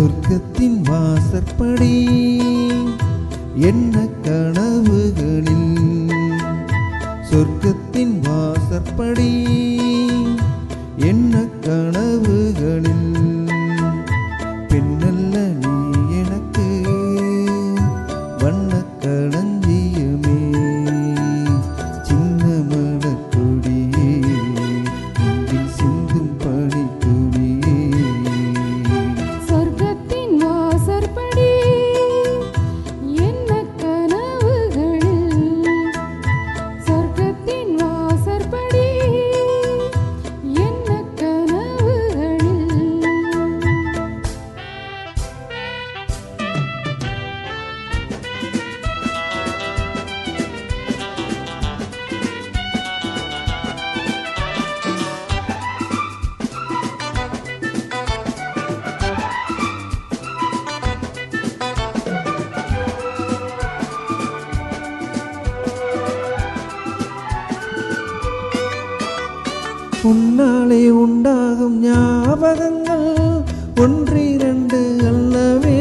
சொர்க்கத்தின் வாசற்படி என்ன உன்னாலே உண்டாகும் ஞாபகங்கள் ஒன்றிரண்டு அல்லவே.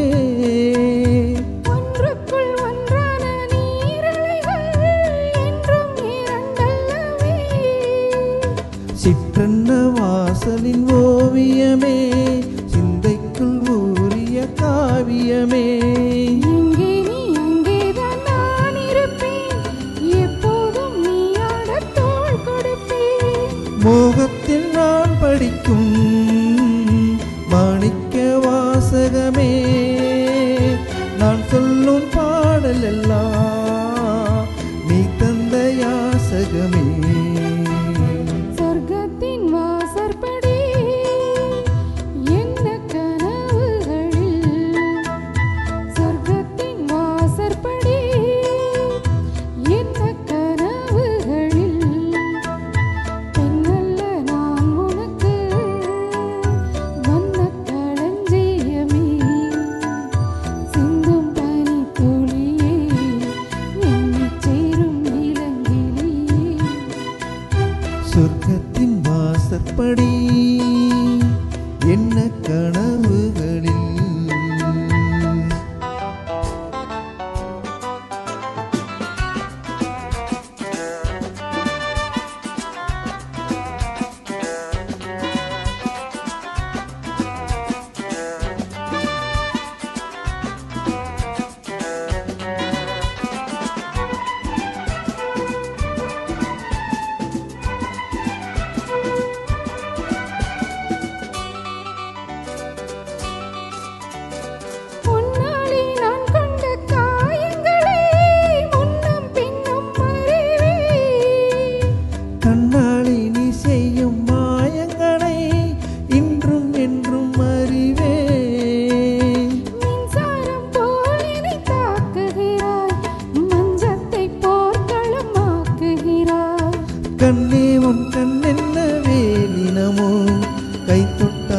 சிற்றன்ன வாசலின் ஓவியமே சிந்தைக்குள் ஊறிய காவியமே. அடிக்கும் எப்படி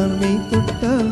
தன்னை தொட்டால்